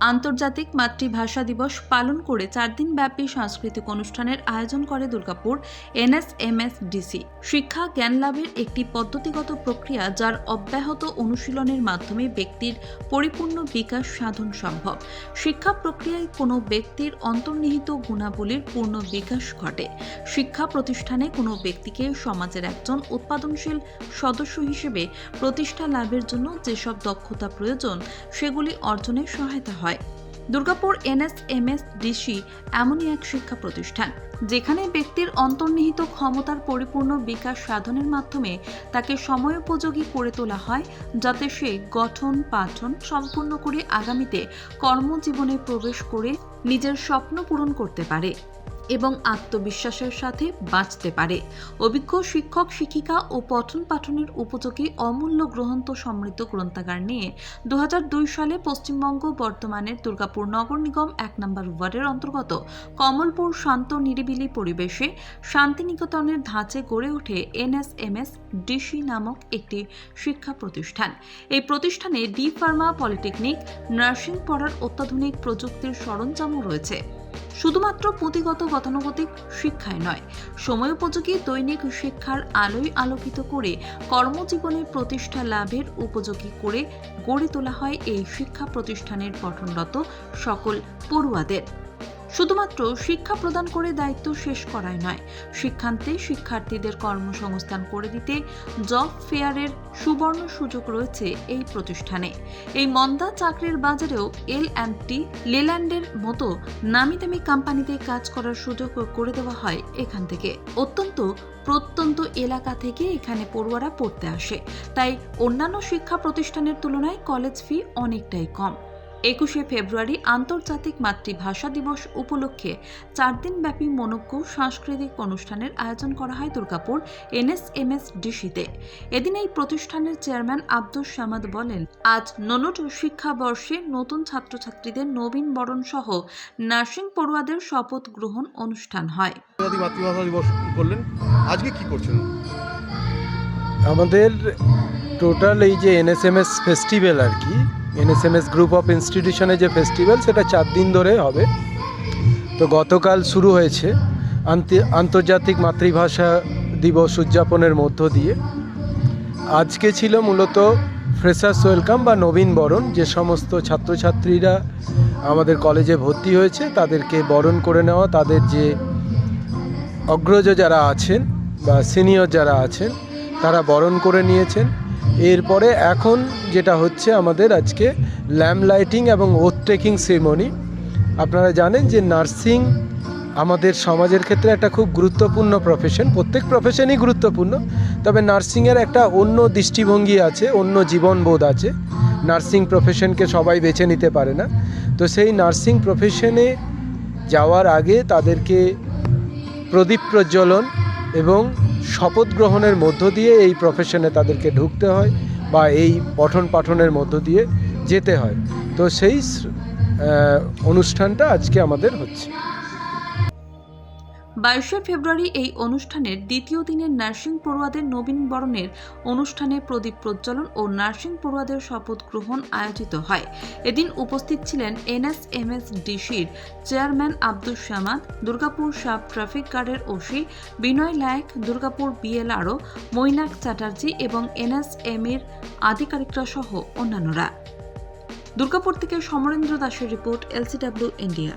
আন্তর্জাতিক মাতৃভাষা দিবস পালন করে চার দিন ব্যাপী সাংস্কৃতিক অনুষ্ঠানের আয়োজন করে দুর্গাপুর এনএসএমএসডিসি। শিক্ষা, জ্ঞান লাভের একটি পদ্ধতিগত প্রক্রিয়া যার অব্যাহত অনুশীলনের মাধ্যমে ব্যক্তির পরিপূর্ণ বিকাশ সাধন সম্ভব। শিক্ষা প্রক্রিয়ায় কোনো ব্যক্তির অন্তর্নিহিত গুণাবলীর পূর্ণ বিকাশ ঘটে। শিক্ষা প্রতিষ্ঠানে কোনো ব্যক্তিকে সমাজের একজন উৎপাদনশীল সদস্য হিসেবে প্রতিষ্ঠা লাভের জন্য যেসব দক্ষতা প্রয়োজন, সেগুলি অর্জনে সহায়তা হয়। দুর্গাপুর এনএসএমএস ডিসি এমনই এক শিক্ষা প্রতিষ্ঠান যেখানে ব্যক্তির অন্তর্নিহিত ক্ষমতার পরিপূর্ণ বিকাশ সাধনের মাধ্যমে তাকে সময়োপযোগী করে তোলা হয়, যাতে সে গঠন, পাঠন সম্পূর্ণ করে আগামীতে কর্মজীবনে প্রবেশ করে নিজের স্বপ্ন পূরণ করতে পারে। এবং আত্মবিশ্বাসের সাথে বাঁচতে পারে। অভিজ্ঞ শিক্ষক, শিক্ষিকা ও পঠন পাঠনের উপযোগী অমূল্য গ্রন্থ সমৃদ্ধ গ্রন্থাগার নিয়ে দু হাজার দুই সালে পশ্চিমবঙ্গ বর্তমানের দুর্গাপুর নগর নিগম এক নম্বর ওয়ার্ডের অন্তর্গত কমলপুর শান্ত নিরিবিলি পরিবেশে শান্তিনিকেতনের ধাঁচে গড়ে ওঠে এনএসএমএস ডিসি নামক একটি শিক্ষা প্রতিষ্ঠান। এই প্রতিষ্ঠানে ডি ফার্মা, পলিটেকনিক, নার্সিং পড়ার অত্যাধুনিক প্রযুক্তির সরঞ্জামও রয়েছে। শুধুমাত্র পুঁথিগত গতানুগতিক শিক্ষায় নয় সময়োপযোগী দৈনিক শিক্ষার আলোয় আলোকিত করে কর্মজীবনের প্রতিষ্ঠা লাভের উপযোগী করে গড়ে তোলা হয় এই শিক্ষা প্রতিষ্ঠানের গঠনরত সকল পড়ুয়াদের। শুধুমাত্র শিক্ষা প্রদান করে দায়িত্ব শেষ করায় নয়, শিক্ষান্তে শিক্ষার্থীদের কর্মসংস্থান করে দিতে জব ফেয়ারের সুবর্ণ সুযোগ রয়েছে এই প্রতিষ্ঠানে। এই মন্দা চাকরির বাজারেও এল অ্যান্ড টি লেল্যান্ডের মতো নামি দামি কোম্পানিতে কাজ করার সুযোগ করে দেওয়া হয় এখান থেকে। অত্যন্ত, প্রত্যন্ত এলাকা থেকে এখানে পড়ুয়ারা পড়তে আসে। তাই অন্যান্য শিক্ষা প্রতিষ্ঠানের তুলনায় কলেজ ফি অনেকটাই কম। একুশে ফেব্রুয়ারি আন্তর্জাতিক মাতৃভাষা দিবস উপলক্ষে চার দিনব্যাপী মনজ্ঞ সাংস্কৃতিক অনুষ্ঠানের আয়োজন করা হয় দুর্গাপুর এনএসএমএস ডিসিতে এদিন এই প্রতিষ্ঠানের চেয়ারম্যান আব্দুল সামাদ বলেন আজ ননট শিক্ষাবর্ষে নতুন ছাত্রছাত্রীদের নবীন বরণ সহ নার্সিং পড়ুয়াদের শপথ গ্রহণ অনুষ্ঠান হয়। মাতৃভাষা দিবস করলেন আজকে কি করছেন? আমাদের টোটাল এই যে এনএসএমএস ফেস্টিভ্যাল আর কি এনএসএমএস গ্রুপ অফ ইনস্টিটিউশনে যে ফেস্টিভ্যাল সেটা চার দিন ধরে হবে। তো গতকাল শুরু হয়েছে আন্তে- আন্তর্জাতিক মাতৃভাষা দিবস উদযাপনের মধ্য দিয়ে। আজকে ছিল মূলত ফ্রেশার্স ওয়েলকাম বা নবীন বরণ। যে সমস্ত ছাত্রছাত্রীরা আমাদের কলেজে ভর্তি হয়েছে, তাদেরকে বরণ করে নেওয়া, তাদের যে অগ্রজ যারা আছেন বা সিনিয়র যারা আছেন, তারা বরণ করে নিয়েছেন। এরপরে এখন যেটা হচ্ছে আমাদের আজকে ল্যাম্প লাইটিং এবং ওথ টেকিং সেরিমনি। আপনারা জানেন যে নার্সিং আমাদের সমাজের ক্ষেত্রে একটা খুব গুরুত্বপূর্ণ প্রফেশন প্রত্যেক প্রফেশনই গুরুত্বপূর্ণ। তবে নার্সিংয়ের একটা অন্য দৃষ্টিভঙ্গি আছে, অন্য জীবনবোধ আছে। নার্সিং প্রফেশনকে সবাই বেছে নিতে পারে না। তো সেই নার্সিং প্রফেশনে যাওয়ার আগে তাদেরকে প্রদীপ প্রজ্বলন এবং শপথ গ্রহণের মধ্য দিয়ে এই প্রফেশনে তাদেরকে ঢুকতে হয় বা এই পঠন পাঠনের মধ্য দিয়ে যেতে হয়। তো সেই অনুষ্ঠানটা আজকে আমাদের হচ্ছে। বাইশে ফেব্রুয়ারি এই অনুষ্ঠানের দ্বিতীয় দিনের নার্সিং পড়ুয়াদের নবীন বরণের অনুষ্ঠানে প্রদীপ প্রজ্বলন ও নার্সিং পড়ুয়াদের শপথ গ্রহণ আয়োজিত হয়। এদিন উপস্থিত ছিলেন এনএসএমএস ডিসির chairman Abdul Samad, Durgapur sub traffic গার্ডের ওসি বিনয় লায়ক, দুর্গাপুর বিএলআরও মৈনাক চ্যাটার্জি এবং এনএসএম এর আধিকারিকরা সহ অন্যান্যরা। দুর্গাপুর থেকে সমরেন্দ্র দাসের রিপোর্ট, এলসিডব্লিউ, ইন্ডিয়া।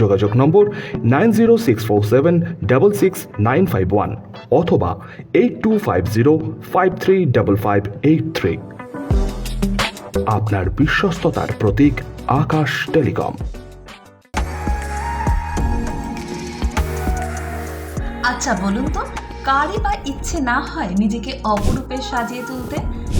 যোগাযোগ নম্বর nine zero six four seven double six nine five one অথবা eight two five zero five three double five eight three. আপনার বিশ্বস্ততার প্রতীক আকাশ টেলিকম। আচ্ছা বলুন তো, কারই বা ইচ্ছে না হয় নিজেকে অপরূপে সাজিয়ে তুলতে?